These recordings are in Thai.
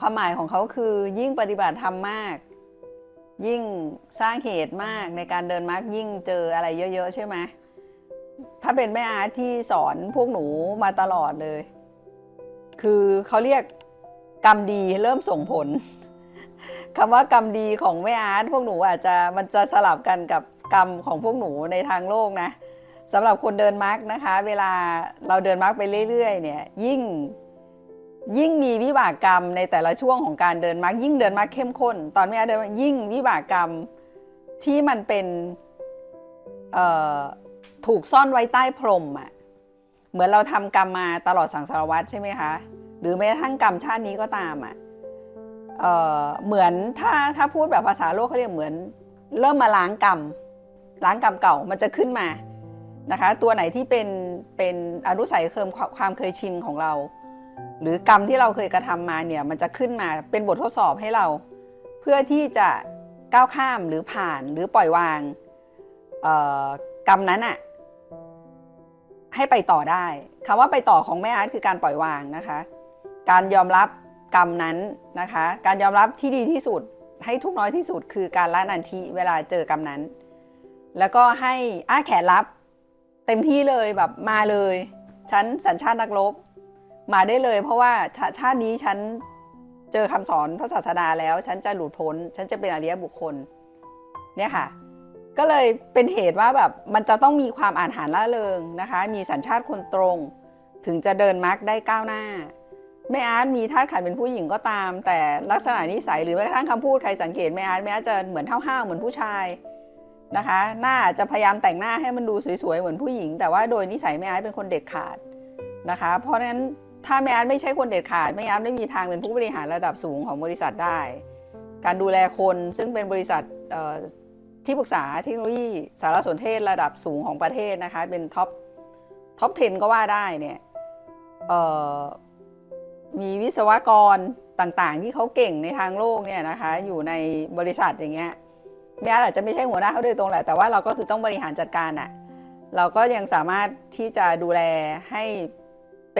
ความหมายของเขาคือยิ่งปฏิบัติธรรมมาก ยิ่งสร้างเหตุมากในการเดินมรรคยิ่งเจออะไรเยอะ ๆ ใช่ไหมถ้าเป็นแม่อาร์ตที่สอนพวกหนูมาตลอดเลย คือเขาเรียกกรรมดีเริ่มส่งผลคำว่ากรรมดีของแม่อาร์ตพวกหนูอาจจะมันจะสลับกันกับกรรมของพวกหนูในทางโลกนะสำหรับคนเดินมาร์กนะคะ เวลาเราเดินมาร์กไปเรื่อยๆเนี่ยยิ่ง ยิ่งมีวิบากกรรมในแต่ละช่วงของการเดินมาร์กยิ่งเดินมาร์กเข้มข้น ตอนแม่เดินมาร์กยิ่งวิบากกรรมที่มันเป็นถูกซ่อนไว้ใต้พรมอะ่ะเหมือนเราทำกรรมมาตลอดสังสารวัตรใช่ไหมคะ หรือแม้กระทั่งกรรมชาตินี้ก็ตามอะเเหมือนถ้าถ้าพูดแบบภาษาโลกเขาเรียกเหมือน เริ่มมาล้างกรรมล้างกรรมเก่ามันจะขึ้นมานะคะ ตัวไหนที่เป็นเป็นอนุสัยเคิมความเคยชินของเรา หรือกรรมที่เราเคยกระทำมาเนี่ยมันจะขึ้นมาเป็นบททดสอบให้เรา เพื่อที่จะก้าวข้ามหรือผ่านหรือปล่อยวางกรรมนั้นอะให้ไปต่อได้คำว่าไปต่อของแม่อาร์ตคือการปล่อยวางนะคะ การยอมรับกรรมนั้นนะคะ การยอมรับที่ดีที่สุดให้ทุกน้อยที่สุดคือการละนันทีเวลาเจอกรรมนั้น แล้วก็ให้อ้าแขนรับ เต็มที่เลยแบบมาเลย ฉันสัญชาตินักรบ มาได้เลย เพราะว่าชาชาตินี้ฉันเจอคำสอนพระศาสดาแล้ว ฉันจะหลุดพ้น ฉันจะเป็นอริยบุคคล เนี่ยค่ะ ก็เลยเป็นเหตุว่าแบบมันจะต้องมีความอ่านหารล่าเริงนะคะ มีสัญชาติคนตรง ถึงจะเดินมารรคได้ก้าวหน้าแม่อาร์ตมีธาขันเป็นผู้หญิงก็ตาม แต่ลักษณะนิสัยหรือแม้กระทั่งคำพูดใครสังเกตแม่อาร์ตแม่อาร์ตจะเหมือนห้าวๆเหมือนผู้ชายนะคะ หน้าจะพยายามแต่งหน้าให้มันดูสวยๆเหมือนผู้หญิง แต่ว่าโดยนิสัยแม่อาร์ตเป็นคนเด็ดขาดนะคะ เพราะฉะนั้น ถ้าแม่อาร์ตไม่ใช่คนเด็ดขาดแม่อาร์ตไม่มีทางเป็นผู้บริหารระดับสูงของบริษัทได้ การดูแลคนซึ่งเป็นบริษัทที่ปรึกษาเทคโนโลยีสารสนเทศระดับสูงของประเทศนะคะ เป็นท็อปท็อป 10 ก็ว่าได้เนี่ยมีวิศวกรต่างๆ ที่เขาเก่งในทางโลกเนี่ยนะคะอยู่ในบริษัทอย่างเงี้ยแม้อาจจะไม่ใช่หัวหน้าเขาโดยตรงแหละแต่ว่าเราก็คือต้องบริหารจัดการอะเราก็ยังสามารถที่จะดูแลให้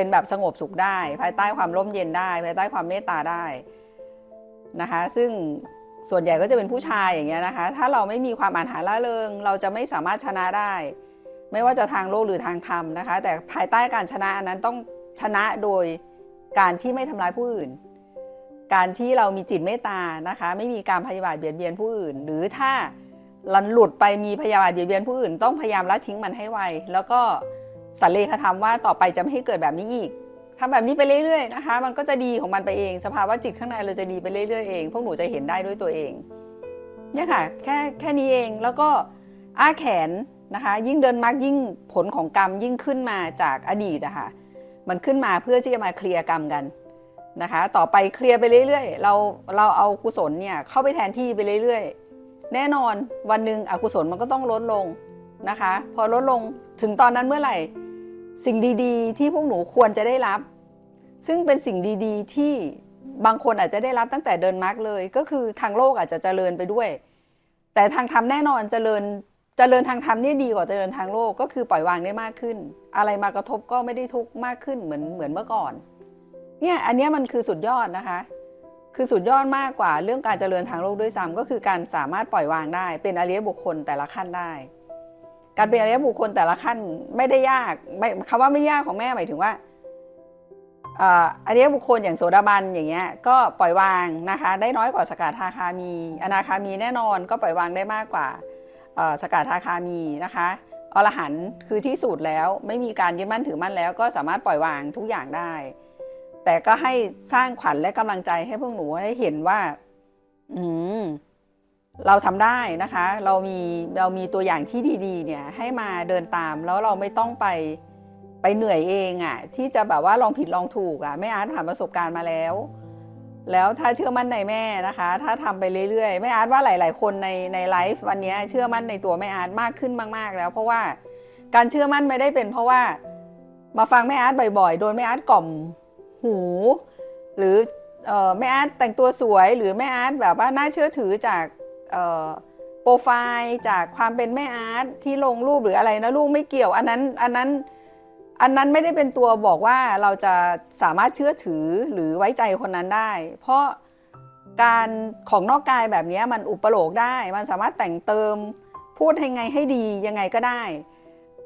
เป็นแบบสงบสุขได้ ภายใต้ความร่มเย็นได้ ภายใต้ความเมตตาได้นะคะ ซึ่งส่วนใหญ่ก็จะเป็นผู้ชายอย่างเงี้ยนะคะ ถ้าเราไม่มีความอ่านหาล่าเริง เราจะไม่สามารถชนะได้ ไม่ว่าจะทางโลกหรือทางธรรมนะคะ แต่ภายใต้การชนะอันนั้นต้องชนะโดยการที่ไม่ทำร้ายผู้อื่น การที่เรามีจิตเมตตานะคะ ไม่มีการพยาบาทเบียดเบียนผู้อื่น หรือถ้าลันหลุดไปมีพยาบาทเบียดเบียนผู้อื่น ต้องพยายามละทิ้งมันให้ไวแล้วก็ สันเลขธรรมว่าต่อไปจะไม่ให้เกิดแบบนี้อีกทำแบบนี้ไปเรื่อยๆนะคะ มันก็จะดีของมันไปเอง สภาวะจิตข้างในเราจะดีไปเรื่อยๆเอง พวกหนูจะเห็นได้ด้วยตัวเอง เนี่ยค่ะ แค่แค่นี้เอง แล้วก็อ้าแขนนะคะ ยิ่งเดินมากยิ่งผลของกรรมยิ่งขึ้นมาจากอดีตอะค่ะ มันขึ้นมาเพื่อที่จะมาเคลียร์กรรมกันนะคะ ต่อไปเคลียร์ไปเรื่อยๆ เราเราเอากุศลเนี่ยเข้าไปแทนที่ไปเรื่อยๆ แน่นอนวันหนึ่งอกุศลมันก็ต้องลดลง นะคะ พอลดลงถึงตอนนั้นเมื่อไหร่ สิ่งดีๆ ที่พวกหนูควรจะได้รับ ซึ่งเป็นสิ่งดีๆ ที่บางคนอาจจะได้รับตั้งแต่เดินมาร์กเลย ก็คือทางโลกอาจจะเจริญไปด้วย แต่ทางธรรมแน่นอนเจริญเจริญทางธรรมนี่ดีกว่าเจริญทางโลกก็คือปล่อยวางได้มากขึ้น อะไรมากระทบก็ไม่ได้ทุกข์มากขึ้นเหมือนเหมือนเมื่อก่อนเนี่ยอันนี้มันคือสุดยอดนะคะ คือสุดยอดมากกว่าเรื่องการเจริญทางโลกด้วยซ้ำก็คือการสามารถปล่อยวางได้ เป็นอริยบุคคลแต่ละขั้นได้ การเป็นอริยบุคคลแต่ละขั้นไม่ได้ยากไม่คำว่าไม่ยากของแม่หมายถึงว่าอริยบุคคลอย่างโสดาบันอย่างเงี้ยก็ปล่อยวางนะคะได้น้อยกว่าสกทาคามี อนาคามีแน่นอนก็ปล่อยวางได้มากกว่าเอ่อสกทาคามีนะคะอรหันต์คือที่สุดแล้วไม่มีการยึดมั่นถือมั่นแล้ว ก็สามารถปล่อยวางทุกอย่างได้ แต่ก็ให้สร้างขวัญและกำลังใจให้พวกหนูได้เห็นว่า อืม เราทำได้นะคะ เรามีเรามีตัวอย่างที่ดีๆเนี่ยให้มาเดินตามแล้วเราไม่ต้องไปไปเหนื่อยเองอะ่ะที่จะแบบว่าลองผิดลองถูกอะ่ะแม่อาร์ตผ่านประสบการณ์มาแล้ว แล้วถ้าเชื่อมั่นในแม่นะคะ ถ้าทำไปเรื่อยๆแม่อาร์ตว่าหลาย ๆ คนในในไลฟ์วันนี้เชื่อมั่นในตัวแม่อาร์ตมากขึ้นมากๆ แล้ว เพราะว่าการเชื่อมั่นไม่ได้เป็น เพราะว่ามาฟังแม่อาร์ตบ่อยๆ โดนแม่อาร์ตกล่อมหู หรือเอ่อแม่อาร์ตแต่งตัวสวย หรือแม่อาร์ตแบบว่าน่าเชื่อถือจาก โปรไฟล์จากความเป็นแม่อาร์ตที่ลงรูปหรืออะไรนะลูกไม่เกี่ยว อันนั้นอันนั้นอันนั้นไม่ได้เป็นตัวบอกว่าเราจะสามารถเชื่อถือหรือไว้ใจคนนั้นได้ เพราะการของนอกกายแบบนี้มันอุปโลกได้ มันสามารถแต่งเติมพูดยังไงให้ดียังไงก็ได้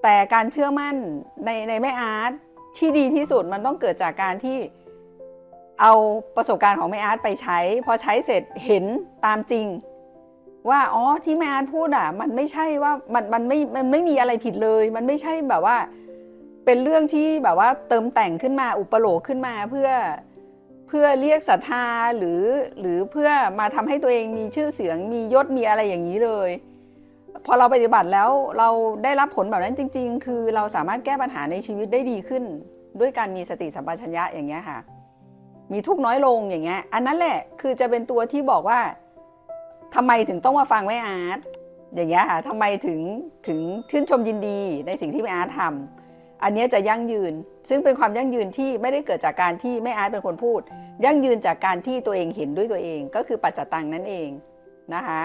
แต่การเชื่อมั่นในในแม่อาร์ตที่ดีที่สุดมันต้องเกิดจากการที่เอาประสบการณ์ของแม่อาร์ตไปใช้ พอใช้เสร็จเห็นตามจริง ว่าอ๋อที่แม่อาร์ตพูดอะ มันไม่ใช่ว่ามันมันไม่มันไม่มีอะไรผิดเลย มันไม่ใช่แบบว่า เป็นเรื่องที่แบบว่าเติมแต่งขึ้นมาอุปโลกขึ้นมาเพื่อเพื่อเรียกศรัทธาหรือหรือเพื่อมาทำให้ตัวเองมีชื่อเสียงมียศมีอะไรอย่างนี้เลย พอเราปฏิบัติแล้วเราได้รับผลแบบนั้นจริง ๆ คือเราสามารถแก้ปัญหาในชีวิตได้ดีขึ้น ด้วยการมีสติสัมปชัญญะอย่างเงี้ยค่ะ มีทุกข์น้อยลงอย่างเงี้ยอันนั้นแหละคือจะเป็นตัวที่บอกว่า ทำไมถึงต้องมาฟังแม่อาร์ตอย่างเงี้ยค่ะทำไมถึงถึงชื่นชมยินดีในสิ่งที่แม่อาร์ตทำอันนี้จะยั่งยืน ซึ่งเป็นความยั่งยืนที่ไม่ได้เกิดจากการที่แม่อาร์ตเป็นคนพูด ยั่งยืนจากการที่ตัวเองเห็นด้วยตัวเอง ก็คือปัจจตังนั่นเองนะคะ